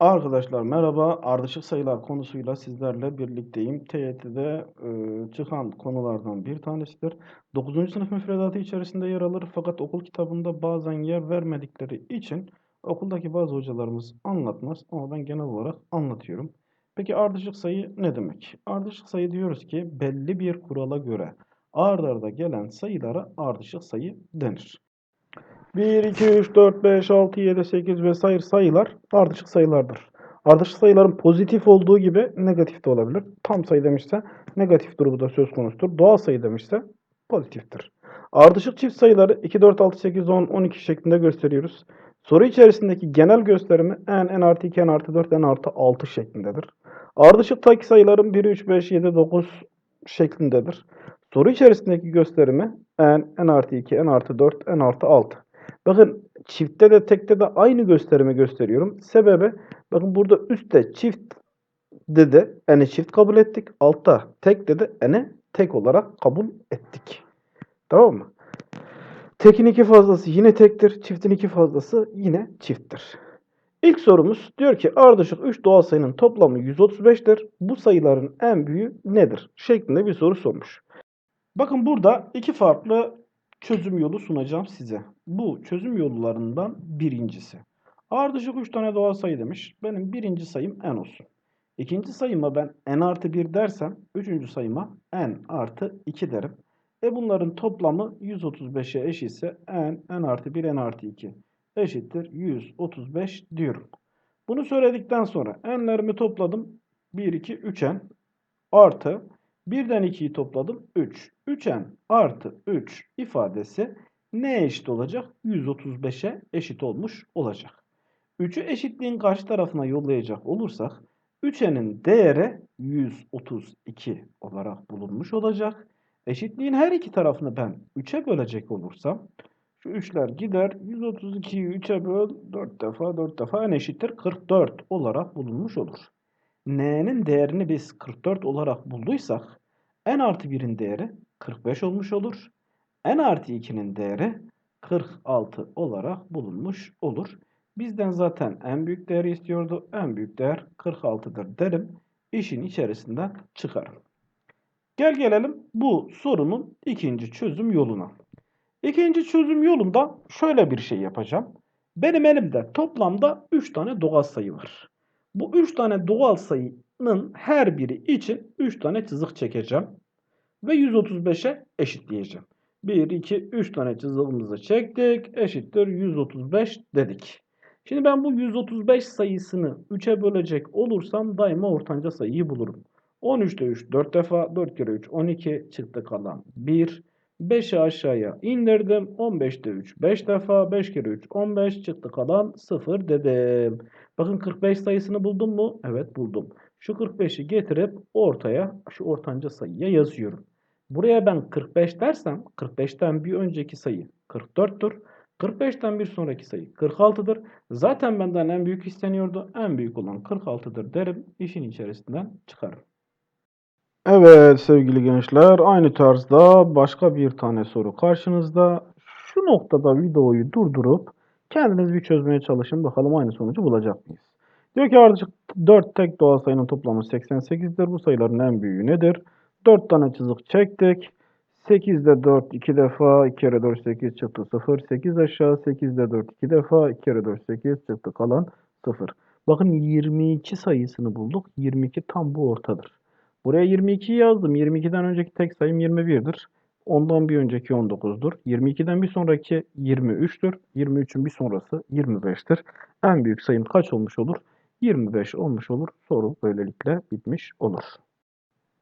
Arkadaşlar merhaba. Ardışık sayılar konusuyla sizlerle birlikteyim. TYT'de e, çıkan konulardan bir tanesidir. 9. sınıf müfredatı içerisinde yer alır fakat okul kitabında bazen yer vermedikleri için okuldaki bazı hocalarımız anlatmaz ama ben genel olarak anlatıyorum. Peki ardışık sayı ne demek? Ardışık sayı diyoruz ki belli bir kurala göre ard arda gelen sayılara ardışık sayı denir. 1, 2, 3, 4, 5, 6, 7, 8 vesaire sayılar ardışık sayılardır. Ardışık sayıların pozitif olduğu gibi negatif de olabilir. Tam sayı demişse negatif durumu da söz konusudur. Doğal sayı demişse pozitiftir. Ardışık çift sayıları 2, 4, 6, 8, 10, 12 şeklinde gösteriyoruz. Soru içerisindeki genel gösterimi n, n artı 2, n artı 4, n artı 6 şeklindedir. Ardışık tek sayıların 1, 3, 5, 7, 9 şeklindedir. Soru içerisindeki gösterimi n, n artı 2, n artı 4, n artı 6. Bakın çiftte de tekte de aynı gösterimi gösteriyorum. Sebebi bakın burada üstte çift de n'e çift kabul ettik. Altta tek de n'e tek olarak kabul ettik. Tamam mı? Tekin iki fazlası yine tektir. Çiftin iki fazlası yine çifttir. İlk sorumuz diyor ki ardışık 3 doğal sayının toplamı 135'tir. Bu sayıların en büyüğü nedir? Şeklinde bir soru sormuş. Bakın burada iki farklı çözüm yolu sunacağım size. Bu çözüm yollarından birincisi. Ardışık 3 tane doğal sayı demiş. Benim birinci sayım n olsun. İkinci sayıma ben n artı 1 dersem üçüncü sayıma n artı 2 derim. E bunların toplamı 135'e eşitse n, n artı 1, n artı 2 eşittir 135 diyorum. Bunu söyledikten sonra n'lerimi topladım. 1, 2, 3n artı 1'den 2'yi topladım 3. 3n artı 3 ifadesi neye eşit olacak? 135'e eşit olmuş olacak. 3'ü eşitliğin karşı tarafına yollayacak olursak 3n'in değeri 132 olarak bulunmuş olacak. Eşitliğin her iki tarafını ben 3'e bölecek olursam şu 3'ler gider. 132'yi 3'e böl 4 defa 4 defa n eşittir 44 olarak bulunmuş olur. n'nin değerini biz 44 olarak bulduysak n artı 1'in değeri 45 olmuş olur. n artı 2'nin değeri 46 olarak bulunmuş olur. Bizden zaten en büyük değeri istiyordu. En büyük değer 46'dır derim. İşin içerisinden çıkarım. Gel gelelim bu sorunun ikinci çözüm yoluna. İkinci çözüm yolunda şöyle bir şey yapacağım. Benim elimde toplamda 3 tane doğal sayı var. Bu 3 tane doğal sayının her biri için 3 tane çizik çekeceğim. Ve 135'e eşitleyeceğim. 1, 2, 3 tane çizgimizi çektik. Eşittir 135 dedik. Şimdi ben bu 135 sayısını 3'e bölecek olursam daima ortanca sayıyı bulurum. 13'te 3 4 defa 4 kere 3 12 çıktı kalan 1. 5'i aşağıya indirdim. 15'te 3 5 defa 5 kere 3 15 çıktı kalan 0 dedim. Bakın 45 sayısını buldum mu? Evet buldum. Şu 45'i getirip ortaya şu ortanca sayıya yazıyorum. Buraya ben 45 dersem 45'ten bir önceki sayı 44'tür. 45'ten bir sonraki sayı 46'dır. Zaten benden en büyük isteniyordu. En büyük olan 46'dır derim. İşin içerisinden çıkarım. Evet sevgili gençler aynı tarzda başka bir tane soru karşınızda. Şu noktada videoyu durdurup kendiniz bir çözmeye çalışın. Bakalım aynı sonucu bulacak mıyız? Diyor ki ardışık 4 tek doğal sayının toplamı 88'dir. Bu sayıların en büyüğü nedir? 4 tane çizik çektik. 8'de 4 2 defa 2 kere 4 8 çıktı 0. 8 aşağı 8'de 4 2 defa 2 kere 4 8 çıktı kalan 0. Bakın 22 sayısını bulduk. 22 tam bu ortadır. Buraya 22 yazdım. 22'den önceki tek sayım 21'dir. Ondan bir önceki 19'dur. 22'den bir sonraki 23'tür. 23'ün bir sonrası 25'tir. En büyük sayım kaç olmuş olur? 25 olmuş olur. Soru böylelikle bitmiş olur.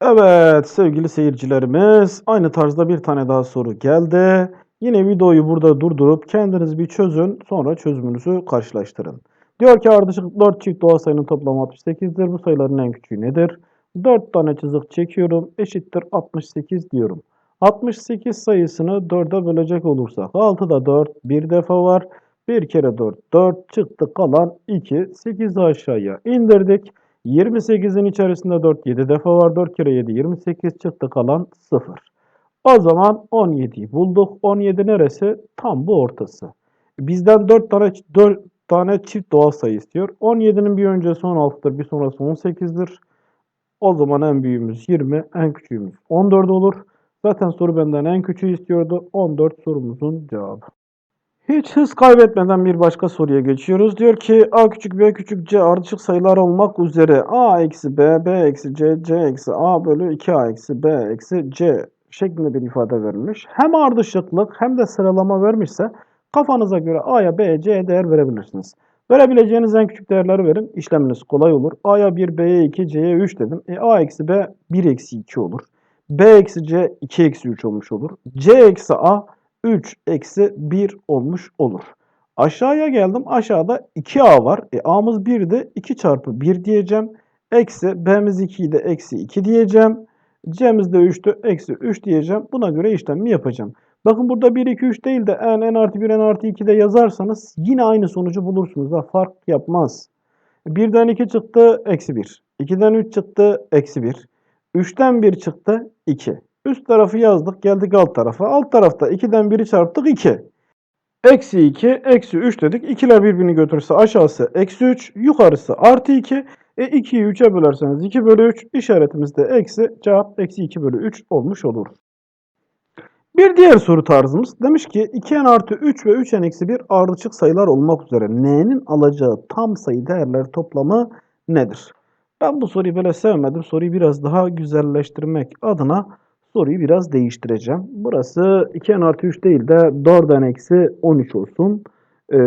Evet sevgili seyircilerimiz aynı tarzda bir tane daha soru geldi. Yine videoyu burada durdurup kendiniz bir çözün sonra çözümünüzü karşılaştırın. Diyor ki ardışık 4 çift doğal sayının toplamı 68'dir. Bu sayıların en küçüğü nedir? 4 tane çizik çekiyorum. Eşittir 68 diyorum. 68 sayısını 4'e bölecek olursak 6'da 4 bir defa var. 1 kere 4 4 çıktı kalan 2. 8'i aşağıya indirdik. 28'in içerisinde 4 7 defa var. 4 kere 7 28 çıktı kalan 0. O zaman 17'yi bulduk. 17 neresi? Tam bu ortası. Bizden 4 tane 4 tane çift doğal sayı istiyor. 17'nin bir öncesi 16'dır, bir sonrası 18'dir. O zaman en büyüğümüz 20, en küçüğümüz 14 olur. Zaten soru benden en küçüğü istiyordu. 14 sorumuzun cevabı. Hiç hız kaybetmeden bir başka soruya geçiyoruz. Diyor ki a küçük b küçük c ardışık sayılar olmak üzere a eksi b, b eksi c, c eksi a bölü 2a eksi b eksi c şeklinde bir ifade verilmiş. Hem ardışıklık hem de sıralama vermişse kafanıza göre a'ya b'ye c'ye değer verebilirsiniz. Verebileceğiniz en küçük değerleri verin. İşleminiz kolay olur. a'ya 1, b'ye 2, c'ye 3 dedim. E, a eksi b 1 eksi 2 olur. b eksi c 2 eksi 3 olmuş olur. c eksi a 3 eksi 1 olmuş olur. Aşağıya geldim. Aşağıda 2a var. E, a'mız 1'di. 2 çarpı 1 diyeceğim. Eksi b'miz 2'yi de eksi 2 diyeceğim. c'miz de 3'tü. Eksi 3 diyeceğim. Buna göre işlemi yapacağım. Bakın burada 1, 2, 3 değil de n, n artı 1, n artı 2 de yazarsanız yine aynı sonucu bulursunuz. Da fark yapmaz. 1'den 2 çıktı. Eksi 1. 2'den 3 çıktı. Eksi 1. 3'ten 1 çıktı. 2. Üst tarafı yazdık. Geldik alt tarafa. Alt tarafta 2'den 1'i çarptık 2. Eksi 2, eksi 3 dedik. İkiler birbirini götürürse aşağısı eksi 3, yukarısı artı 2. E 2'yi 3'e bölerseniz 2 bölü 3 işaretimiz de eksi. Cevap eksi 2 bölü 3 olmuş olur. Bir diğer soru tarzımız demiş ki 2n artı 3 ve 3n eksi 1 ardışık sayılar olmak üzere n'nin alacağı tam sayı değerler toplamı nedir? Ben bu soruyu böyle sevmedim. Soruyu biraz daha güzelleştirmek adına soruyu biraz değiştireceğim. Burası 2n artı 3 değil de 4n eksi 13 olsun. Ee,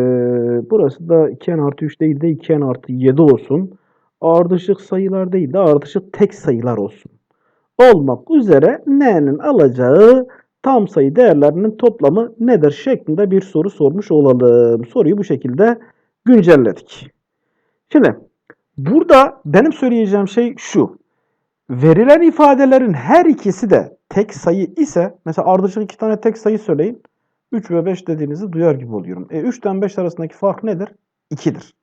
burası da 2n artı 3 değil de 2n artı 7 olsun. Ardışık sayılar değil de ardışık tek sayılar olsun. Olmak üzere n'nin alacağı tam sayı değerlerinin toplamı nedir şeklinde bir soru sormuş olalım. Soruyu bu şekilde güncelledik. Şimdi burada benim söyleyeceğim şey şu. Verilen ifadelerin her ikisi de tek sayı ise mesela ardışık iki tane tek sayı söyleyin. 3 ve 5 dediğinizi duyar gibi oluyorum. E 3 ile 5 arasındaki fark nedir? 2'dir.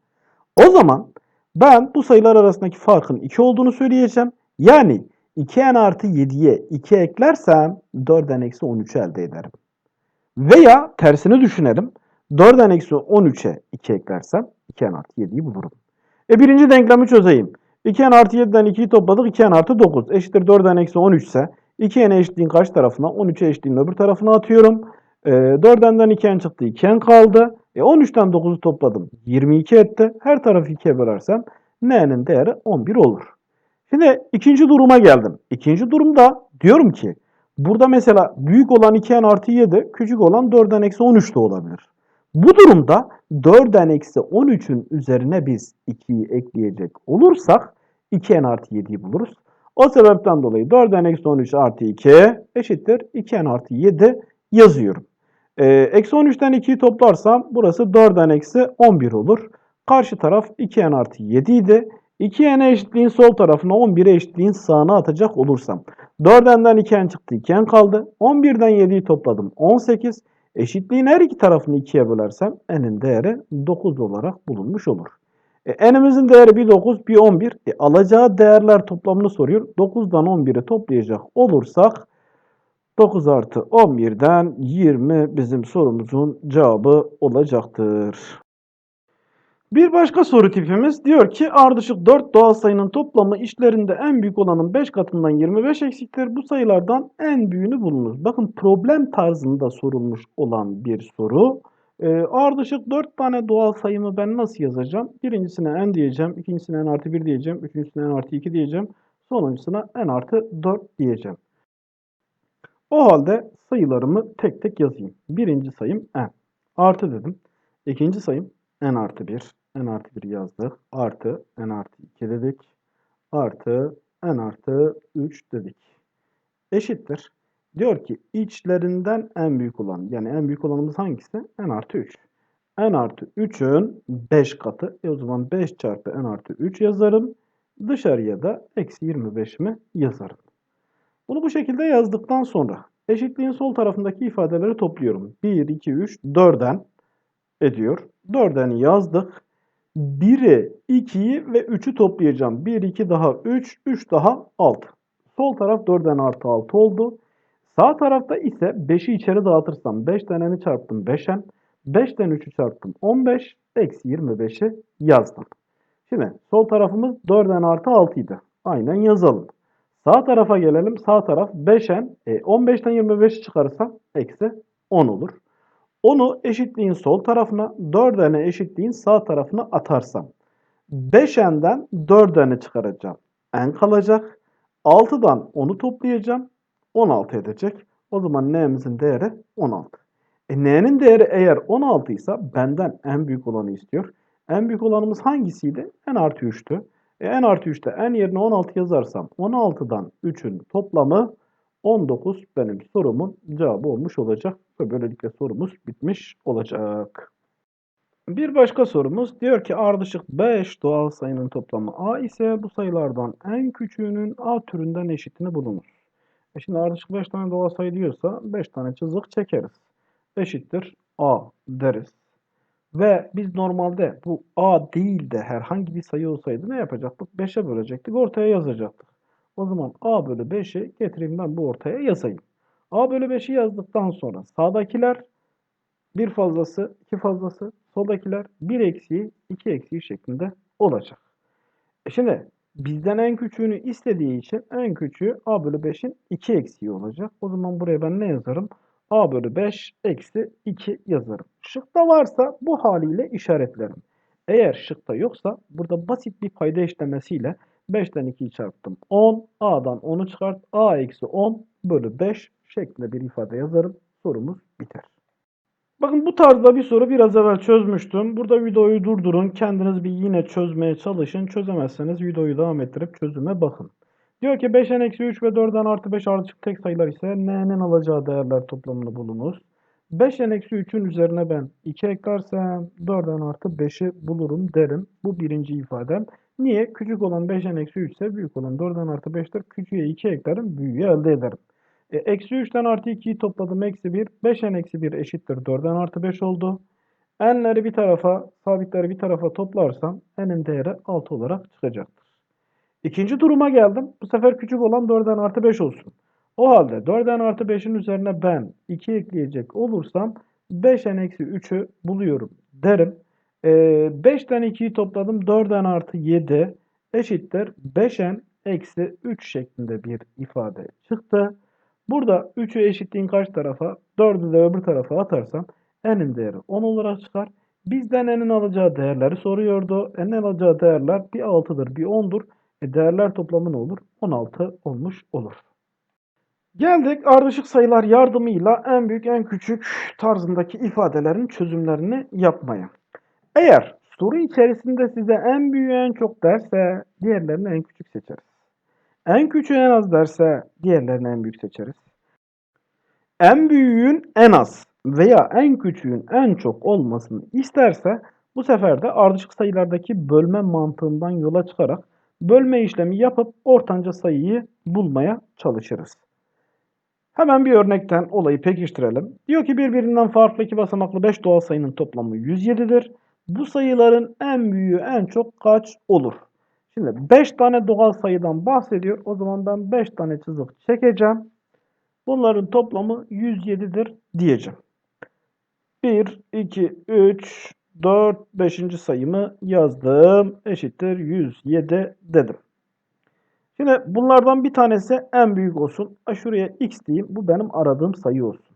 O zaman ben bu sayılar arasındaki farkın 2 olduğunu söyleyeceğim. Yani 2n artı 7'ye 2 eklersem 4n eksi 13'ü elde ederim. Veya tersini düşünelim. 4n eksi 13'e 2 eklersem 2n artı 7'yi bulurum. E birinci denklemi çözeyim. 2n artı 7'den 2'yi topladık. 2n artı 9 eşittir 4n eksi 13 ise 2n'e eşitliğin karşı tarafına 13'e eşitliğin öbür tarafına atıyorum. E, 4n'den 2n çıktı 2n kaldı. E, 13'ten 9'u topladım 22 etti. Her tarafı 2'ye bölersem n'nin değeri 11 olur. Şimdi ikinci duruma geldim. İkinci durumda diyorum ki burada mesela büyük olan 2n artı 7 küçük olan 4n eksi 13 de olabilir. Bu durumda 4n eksi 13'ün üzerine biz 2'yi ekleyecek olursak 2n artı 7'yi buluruz. O sebepten dolayı 4n eksi 13 artı 2 eşittir 2n artı 7 yazıyorum. Ee, eksi 13'ten 2'yi toplarsam burası 4n eksi 11 olur. Karşı taraf 2n artı 7 idi. 2n'e eşitliğin sol tarafına 11'e eşitliğin sağına atacak olursam. 4n'den 2n çıktı 2n kaldı. 11'den 7'yi topladım 18. Eşitliğin her iki tarafını 2'ye bölersem n'in değeri 9 olarak bulunmuş olur. E, n'imizin değeri bir 9 bir 11. E, alacağı değerler toplamını soruyor. 9'dan 11'i toplayacak olursak 9 artı 11'den 20 bizim sorumuzun cevabı olacaktır. Bir başka soru tipimiz diyor ki ardışık 4 doğal sayının toplamı içlerinde en büyük olanın 5 katından 25 eksiktir. Bu sayılardan en büyüğünü bulunuz. Bakın problem tarzında sorulmuş olan bir soru. E, ardışık 4 tane doğal sayımı ben nasıl yazacağım? Birincisine n diyeceğim, ikincisine n artı 1 diyeceğim, üçüncüsüne n artı 2 diyeceğim, sonuncusuna n artı 4 diyeceğim. O halde sayılarımı tek tek yazayım. Birinci sayım n. Artı dedim. İkinci sayım n artı 1. n artı 1 yazdık. Artı n artı 2 dedik. Artı n artı 3 dedik. Eşittir. Diyor ki içlerinden en büyük olan yani en büyük olanımız hangisi? n artı 3. n artı 3'ün 5 katı. E o zaman 5 çarpı n artı 3 yazarım. Dışarıya da eksi 25'imi yazarım. Bunu bu şekilde yazdıktan sonra eşitliğin sol tarafındaki ifadeleri topluyorum. 1, 2, 3, 4'den ediyor. 4'den yazdık. 1'i, 2'yi ve 3'ü toplayacağım. 1, 2 daha 3, 3 daha 6. Sol taraf 4'den artı 6 oldu. Sağ tarafta ise 5'i içeri dağıtırsam 5 taneni çarptım 5'en. 5'ten 3'ü çarptım 15. Eksi 25'i yazdım. Şimdi sol tarafımız 4n artı 6 idi. Aynen yazalım. Sağ tarafa gelelim. Sağ taraf 5n. E, 15'ten 25'i çıkarırsam eksi 10 olur. Onu eşitliğin sol tarafına 4n'e eşitliğin sağ tarafına atarsam 5n'den 4n'i çıkaracağım. n kalacak. 6'dan 10'u toplayacağım. 16 edecek. O zaman n'imizin değeri 16. E, n'nin değeri eğer 16 ise benden en büyük olanı istiyor. En büyük olanımız hangisiydi? n artı 3'tü. E, n artı 3'te n yerine 16 yazarsam 16'dan 3'ün toplamı 19 benim sorumun cevabı olmuş olacak. Ve böylelikle sorumuz bitmiş olacak. Bir başka sorumuz diyor ki ardışık 5 doğal sayının toplamı a ise bu sayılardan en küçüğünün a türünden eşitini bulunur. E şimdi ardışık 5 tane doğal sayı diyorsa 5 tane çizik çekeriz. Eşittir a deriz. Ve biz normalde bu a değil de herhangi bir sayı olsaydı ne yapacaktık? 5'e bölecektik ortaya yazacaktık. O zaman a bölü 5'i getireyim ben bu ortaya yazayım. a bölü 5'i yazdıktan sonra sağdakiler bir fazlası, iki fazlası, soldakiler bir eksiği, iki eksiği şeklinde olacak. E şimdi bizden en küçüğünü istediği için en küçüğü a bölü 5'in 2 eksiği olacak. O zaman buraya ben ne yazarım? a bölü 5 eksi 2 yazarım. Şıkta varsa bu haliyle işaretlerim. Eğer şıkta yoksa burada basit bir payda işlemesiyle 5'ten 2'yi çarptım. 10, a'dan 10'u çıkart. a eksi 10 bölü 5 şeklinde bir ifade yazarım. Sorumuz biter. Bakın bu tarzda bir soru biraz evvel çözmüştüm. Burada videoyu durdurun. Kendiniz bir yine çözmeye çalışın. Çözemezseniz videoyu devam ettirip çözüme bakın. Diyor ki 5'en eksi 3 ve 4'en artı 5 ardışık tek sayılar ise n'nin alacağı değerler toplamını bulunuz. 5'en eksi 3'ün üzerine ben 2 eklersem 4'en artı 5'i bulurum derim. Bu birinci ifadem. Niye? Küçük olan 5'en eksi 3 ise büyük olan 4'en artı 5'tir. Küçüğe 2 eklerim, büyüğü elde ederim. E, eksi 3'ten artı 2'yi topladım. Eksi 1. 5'en eksi 1 eşittir. 4'en artı 5 oldu. N'leri bir tarafa, sabitleri bir tarafa toplarsam n'in değeri 6 olarak çıkacaktır. İkinci duruma geldim. Bu sefer küçük olan 4'en artı 5 olsun. O halde 4'en artı 5'in üzerine ben 2 ekleyecek olursam 5'en eksi 3'ü buluyorum derim. E, 5'ten 2'yi topladım. 4'en artı 7 eşittir. 5'en eksi 3 şeklinde bir ifade çıktı. Burada 3'ü eşitliğin karşı tarafa, 4'ü de öbür tarafa atarsam n'in değeri 10 olarak çıkar. Bizden n'in alacağı değerleri soruyordu. N'in alacağı değerler bir 6'dır, bir 10'dur. E değerler toplamı ne olur? 16 olmuş olur. Geldik ardışık sayılar yardımıyla en büyük en küçük tarzındaki ifadelerin çözümlerini yapmaya. Eğer soru içerisinde size en büyüğü en çok derse diğerlerini en küçük seçeriz. En küçüğü en az derse diğerlerini en büyük seçeriz. En büyüğün en az veya en küçüğün en çok olmasını isterse bu sefer de ardışık sayılardaki bölme mantığından yola çıkarak bölme işlemi yapıp ortanca sayıyı bulmaya çalışırız. Hemen bir örnekten olayı pekiştirelim. Diyor ki birbirinden farklı iki basamaklı 5 doğal sayının toplamı 107'dir. Bu sayıların en büyüğü en çok kaç olur? Şimdi 5 tane doğal sayıdan bahsediyor. O zaman ben 5 tane çizik çekeceğim. Bunların toplamı 107'dir diyeceğim. 1, 2, 3, 4, 5. sayımı yazdım. Eşittir 107 dedim. Şimdi bunlardan bir tanesi en büyük olsun. Şuraya x diyeyim. Bu benim aradığım sayı olsun.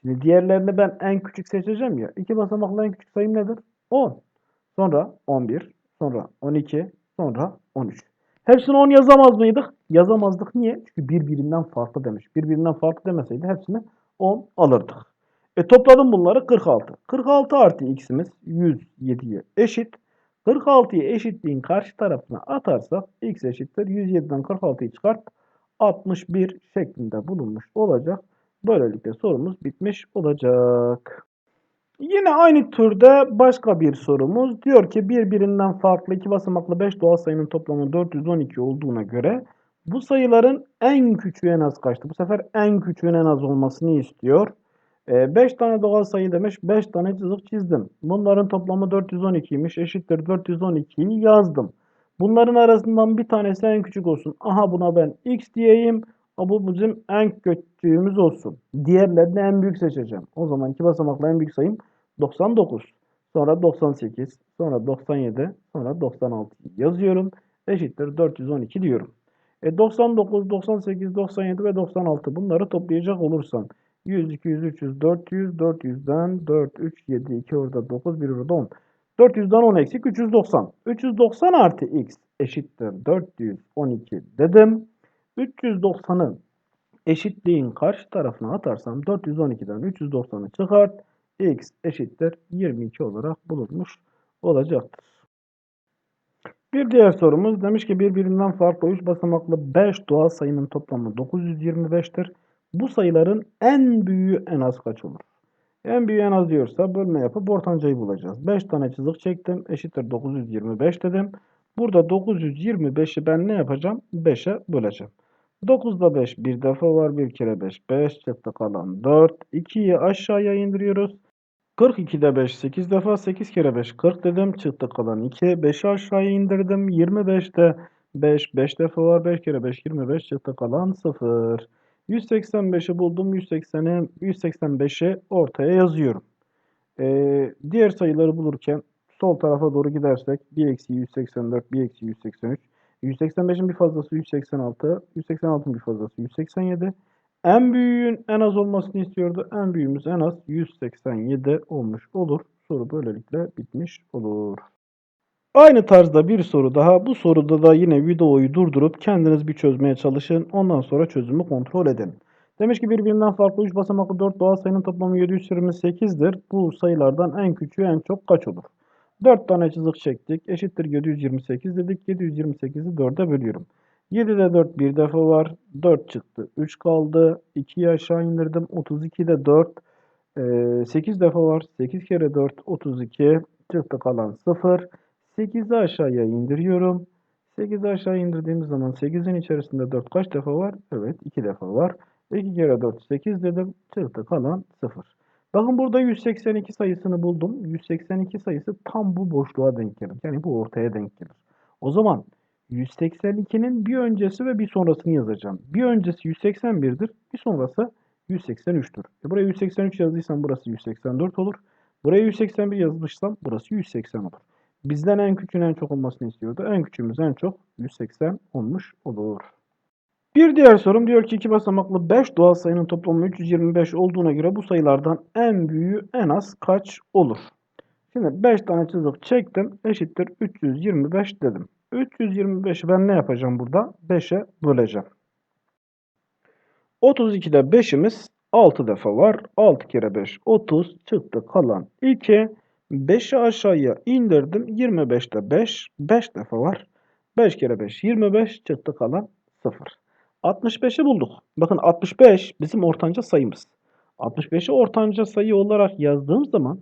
Şimdi diğerlerini ben en küçük seçeceğim ya. İki basamaklı en küçük sayım nedir? 10. Sonra 11. Sonra 12. Sonra 13. Hepsini 10 yazamaz mıydık? Yazamazdık. Niye? Çünkü birbirinden farklı demiş. Birbirinden farklı demeseydi hepsini 10 alırdık. E topladım bunları 46. 46 artı x'imiz 107'ye eşit. 46'yı eşitliğin karşı tarafına atarsak x eşittir 107'den 46'yı çıkart 61 şeklinde bulunmuş olacak. Böylelikle sorumuz bitmiş olacak. Yine aynı türde başka bir sorumuz. Diyor ki birbirinden farklı iki basamaklı 5 doğal sayının toplamı 412 olduğuna göre bu sayıların en küçüğü en az kaçtı? Bu sefer en küçüğün en az olmasını istiyor. 5 ee, tane doğal sayı demiş. 5 tane çizik çizdim. Bunların toplamı 412'ymiş. Eşittir 412'yi yazdım. Bunların arasından bir tanesi en küçük olsun. Aha buna ben x diyeyim. Bu bizim en küçüğümüz olsun. Diğerlerini en büyük seçeceğim. O zaman iki basamaklı en büyük sayım 99, sonra 98, sonra 97, sonra 96 yazıyorum. Eşittir 412 diyorum. E 99, 98, 97 ve 96 bunları toplayacak olursan 100, 200, 300, 400, 400'den 4, 3, 7, 2 orada 9, 1 orada 10. 400'den 10 eksik 390. 390 artı x eşittir 412 dedim. 390'ı eşitliğin karşı tarafına atarsam 412'den 390'ı çıkart. x eşittir 22 olarak bulunmuş olacaktır. Bir diğer sorumuz demiş ki birbirinden farklı 3 basamaklı 5 doğal sayının toplamı 925'tir. Bu sayıların en büyüğü en az kaç olur? En büyüğü en az diyorsa bölme yapıp ortancayı bulacağız. 5 tane çizik çektim. Eşittir 925 dedim. Burada 925'i ben ne yapacağım? 5'e böleceğim. 9'da 5 bir defa var. Bir kere 5 5 çıktı kalan 4. 2'yi aşağıya indiriyoruz. 42'de 5 8 defa 8 kere 5 40 dedim. Çıktı kalan 2. 5'i aşağıya indirdim. 25'te 5 5 defa var. 5 kere 5 25 çıktı kalan 0. 185'i buldum. 180'i 185'i ortaya yazıyorum. Ee, diğer sayıları bulurken sol tarafa doğru gidersek 1 eksi 184 1 eksi 183 185'in bir fazlası 186 186'ın bir fazlası 187 en büyüğün en az olmasını istiyordu. En büyüğümüz en az 187 olmuş olur. Soru böylelikle bitmiş olur. Aynı tarzda bir soru daha. Bu soruda da yine videoyu durdurup kendiniz bir çözmeye çalışın. Ondan sonra çözümü kontrol edin. Demiş ki birbirinden farklı 3 basamaklı 4 doğal sayının toplamı 728'dir. Bu sayılardan en küçüğü en çok kaç olur? 4 tane çizik çektik. Eşittir 728 dedik. 728'i 4'e bölüyorum. 7'de 4 bir defa var. 4 çıktı. 3 kaldı. 2'yi aşağı indirdim. 32'de 4. 8 defa var. 8 kere 4 32. Çıktı kalan 0. 8'i aşağıya indiriyorum. 8'i aşağı indirdiğimiz zaman 8'in içerisinde 4 kaç defa var? Evet 2 defa var. 2 kere 4 8 dedim. Çıktı kalan 0. Bakın burada 182 sayısını buldum. 182 sayısı tam bu boşluğa denk gelir. Yani bu ortaya denk gelir. O zaman 182'nin bir öncesi ve bir sonrasını yazacağım. Bir öncesi 181'dir. Bir sonrası 183'tür. E buraya 183 yazdıysam burası 184 olur. Buraya 181 yazmışsam burası 180 olur. Bizden en küçüğün en çok olmasını istiyordu. En küçüğümüz en çok 180 olmuş olur. Bir diğer sorum diyor ki iki basamaklı 5 doğal sayının toplamı 325 olduğuna göre bu sayılardan en büyüğü en az kaç olur? Şimdi 5 tane çizik çektim. Eşittir 325 dedim. 325'i ben ne yapacağım burada? 5'e böleceğim. 32'de 5'imiz 6 defa var. 6 kere 5 30 çıktı kalan 2. 5'i aşağıya indirdim. 25'te 5 5 defa var. 5 kere 5 25 çıktı kalan 0. 65'i bulduk. Bakın 65 bizim ortanca sayımız. 65'i ortanca sayı olarak yazdığım zaman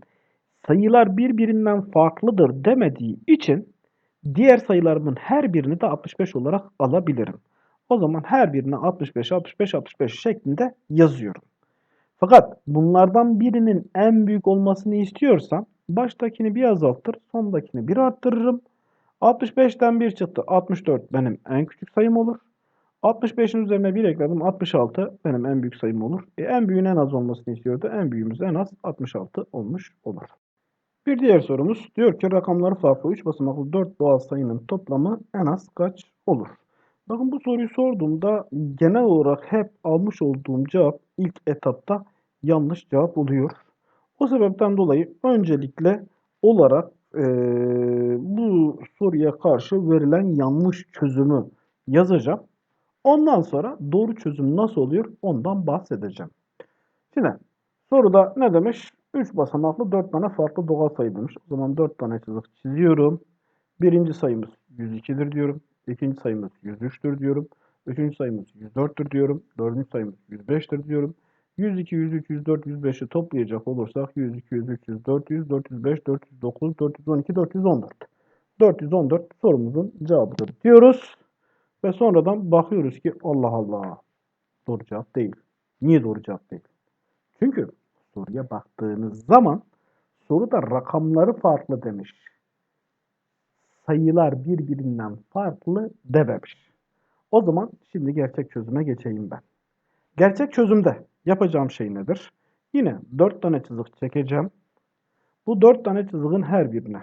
sayılar birbirinden farklıdır demediği için diğer sayılarımın her birini de 65 olarak alabilirim. O zaman her birine 65, 65, 65 şeklinde yazıyorum. Fakat bunlardan birinin en büyük olmasını istiyorsam baştakini bir azaltır, sondakini bir arttırırım. 65'ten 1 çıktı. 64 benim en küçük sayım olur. 65'in üzerine 1 ekledim. 66 benim en büyük sayım olur. E, en büyüğün en az olmasını istiyordu. En büyüğümüz en az 66 olmuş olur. Bir diğer sorumuz diyor ki rakamları farklı 3 basamaklı 4 doğal sayının toplamı en az kaç olur? Bakın bu soruyu sorduğumda genel olarak hep almış olduğum cevap ilk etapta yanlış cevap oluyor. O sebepten dolayı öncelikle olarak e, bu soruya karşı verilen yanlış çözümü yazacağım. Ondan sonra doğru çözüm nasıl oluyor ondan bahsedeceğim. Şimdi soruda ne demiş? 3 basamaklı 4 tane farklı doğal sayı demiş. O zaman 4 tane çizik çiziyorum. Birinci sayımız 102'dir diyorum. İkinci sayımız 103'tür diyorum. Üçüncü sayımız 104'tür diyorum. Dördüncü sayımız 105'tir diyorum. 102, 103, 104, 105'i toplayacak olursak 102, 103, 400, 405, 409, 412, 414. 414 sorumuzun cevabıdır diyoruz. Ve sonradan bakıyoruz ki Allah Allah doğru cevap değil. Niye doğru cevap değil? Çünkü soruya baktığınız zaman soruda rakamları farklı demiş. Sayılar birbirinden farklı dememiş. O zaman şimdi gerçek çözüme geçeyim ben. Gerçek çözümde yapacağım şey nedir? Yine 4 tane çizik çekeceğim. Bu 4 tane çizgin her birine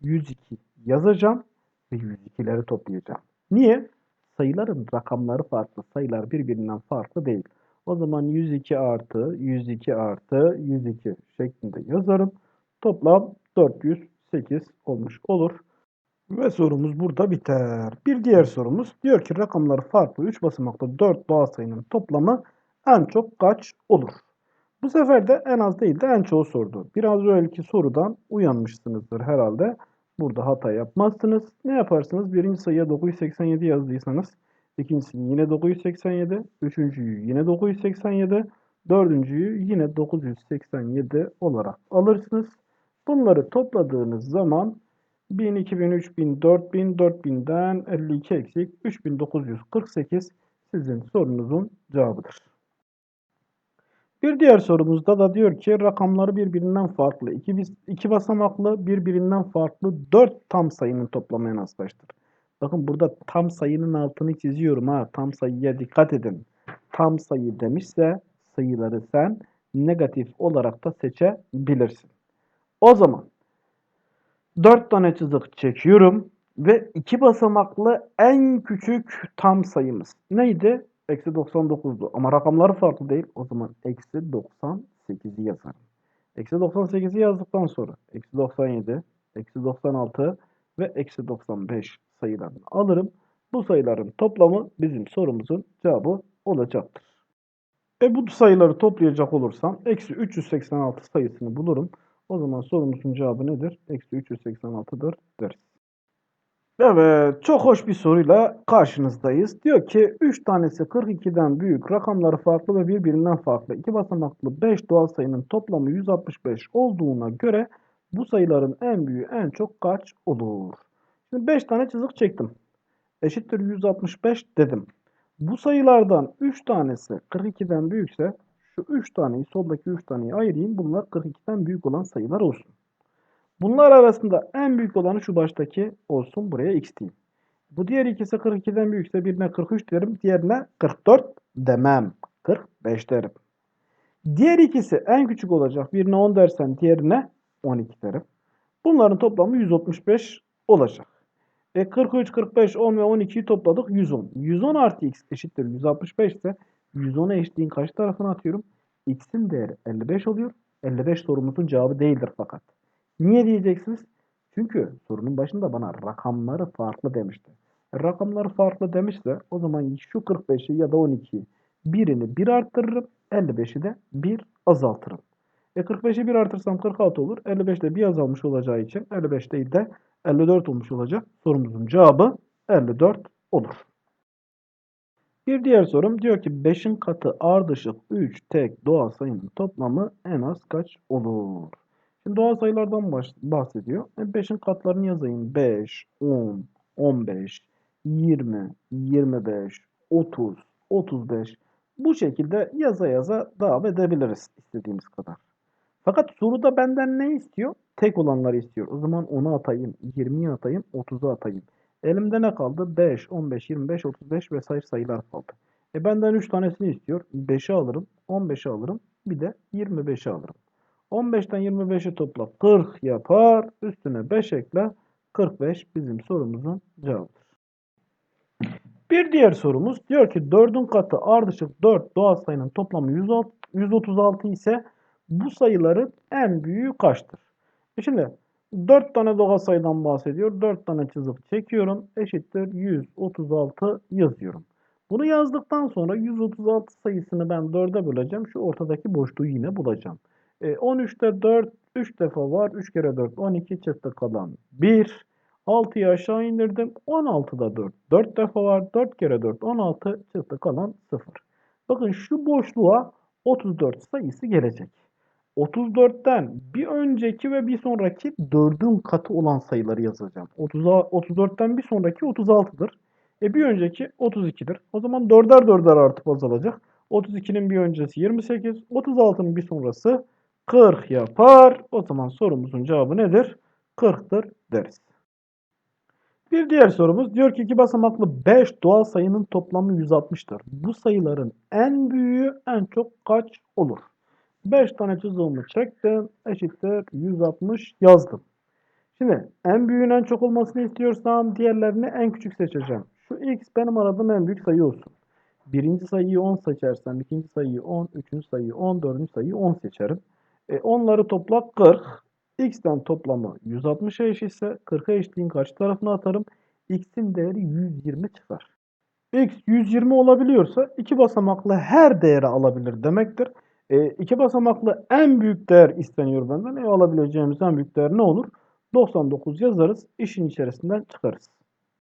102 yazacağım ve 102'leri toplayacağım. Niye? Sayıların rakamları farklı. Sayılar birbirinden farklı değil. O zaman 102 artı 102 artı 102 şeklinde yazarım. Toplam 408 olmuş olur. Ve sorumuz burada biter. Bir diğer sorumuz diyor ki rakamları farklı 3 basamaklı 4 doğal sayının toplamı en çok kaç olur? Bu sefer de en az değil de en çoğu sordu. Biraz önceki sorudan uyanmışsınızdır herhalde. Burada hata yapmazsınız. Ne yaparsınız? Birinci sayıya 987 yazdıysanız ikincisini yine 987, üçüncüyü yine 987, dördüncüyü yine 987 olarak alırsınız. Bunları topladığınız zaman 1000, 2000, 3000, 4000, 4000'den 52 eksik 3948 sizin sorunuzun cevabıdır. Bir diğer sorumuzda da diyor ki rakamları birbirinden farklı. iki, iki basamaklı birbirinden farklı 4 tam sayının toplamı en az? Bakın burada tam sayının altını çiziyorum ha. Tam sayıya dikkat edin. Tam sayı demişse sayıları sen negatif olarak da seçebilirsin. O zaman 4 tane çizik çekiyorum ve iki basamaklı en küçük tam sayımız neydi? Eksi 99'du. Ama rakamları farklı değil. O zaman eksi 98'i yazarım. Eksi 98'i yazdıktan sonra eksi 97, eksi 96 ve eksi 95 sayılarını alırım. Bu sayıların toplamı bizim sorumuzun cevabı olacaktır. E bu sayıları toplayacak olursam eksi 386 sayısını bulurum. O zaman sorumuzun cevabı nedir? Eksi 386'dır deriz. Evet, çok hoş bir soruyla karşınızdayız. Diyor ki 3 tanesi 42'den büyük, rakamları farklı ve birbirinden farklı. 2 basamaklı 5 doğal sayının toplamı 165 olduğuna göre bu sayıların en büyüğü en çok kaç olur? Şimdi 5 tane çizik çektim. Eşittir 165 dedim. Bu sayılardan 3 tanesi 42'den büyükse şu 3 taneyi soldaki 3 taneyi ayırayım. Bunlar 42'den büyük olan sayılar olsun. Bunlar arasında en büyük olanı şu baştaki olsun. Buraya x diyeyim. Bu diğer ikisi 42'den büyükse birine 43 derim. Diğerine 44 demem. 45 derim. Diğer ikisi en küçük olacak. Birine 10 dersen diğerine 12 derim. Bunların toplamı 165 olacak. E 43, 45, 10 ve 12'yi topladık 110. 110 artı x eşittir 165 ise 110'a eşitliğin kaç tarafına atıyorum? x'in değeri 55 oluyor. 55 sorumuzun cevabı değildir fakat. Niye diyeceksiniz? Çünkü sorunun başında bana rakamları farklı demişti. Rakamları farklı demişse o zaman şu 45'i ya da 12'yi birini 1 arttırırım. 55'i de 1 azaltırım. E 45'i 1 artırsam 46 olur. 55 de 1 azalmış olacağı için 55 değil de 54 olmuş olacak. Sorumuzun cevabı 54 olur. Bir diğer sorum diyor ki 5'in katı ardışık 3 tek doğal sayının toplamı en az kaç olur? Şimdi doğal sayılardan bahsediyor. E 5'in katlarını yazayım. 5, 10, 15, 20, 25, 30, 35. Bu şekilde yaza yaza devam edebiliriz istediğimiz kadar. Fakat soruda benden ne istiyor? Tek olanları istiyor. O zaman 10'u atayım, 20'yi atayım, 30'u atayım. Elimde ne kaldı? 5, 15, 25, 35 vesaire sayılar kaldı. E benden 3 tanesini istiyor. 5'i alırım, 15'i alırım, bir de 25'i alırım. 15'ten 25'i topla 40 yapar. Üstüne 5 ekle. 45 bizim sorumuzun cevabıdır. Bir diğer sorumuz diyor ki 4'ün katı ardışık 4 doğal sayının toplamı 106 136 ise bu sayıların en büyüğü kaçtır? E şimdi 4 tane doğal sayıdan bahsediyor. 4 tane çizik çekiyorum. Eşittir 136 yazıyorum. Bunu yazdıktan sonra 136 sayısını ben 4'e böleceğim. Şu ortadaki boşluğu yine bulacağım. E, 13'te 4 3 defa var. 3 kere 4 12 çıktı kalan 1. 6'yı aşağı indirdim. 16'da 4 4 defa var. 4 kere 4 16 çıktı kalan 0. Bakın şu boşluğa 34 sayısı gelecek. 34'ten bir önceki ve bir sonraki 4'ün katı olan sayıları yazacağım. 30, 34'ten bir sonraki 36'dır. E bir önceki 32'dir. O zaman 4'er 4'er artıp azalacak. 32'nin bir öncesi 28, 36'nın bir sonrası 40 yapar. O zaman sorumuzun cevabı nedir? 40'tır deriz. Bir diğer sorumuz diyor ki iki basamaklı 5 doğal sayının toplamı 160'tır. Bu sayıların en büyüğü en çok kaç olur? 5 tane çubuğumu çektim. Eşittir 160 yazdım. Şimdi en büyüğün en çok olmasını istiyorsam diğerlerini en küçük seçeceğim. Şu x benim aradığım en büyük sayı olsun. Birinci sayıyı 10 seçersem, ikinci sayıyı 10, üçüncü sayıyı 10, dördüncü sayıyı 10 seçerim. E, onları topla 40. X'ten toplamı 160'a eşitse 40'a eşitliğin karşı tarafına atarım. X'in değeri 120 çıkar. X 120 olabiliyorsa iki basamaklı her değeri alabilir demektir. E, iki basamaklı en büyük değer isteniyor benden. E, alabileceğimiz en büyük değer ne olur? 99 yazarız. işin içerisinden çıkarız.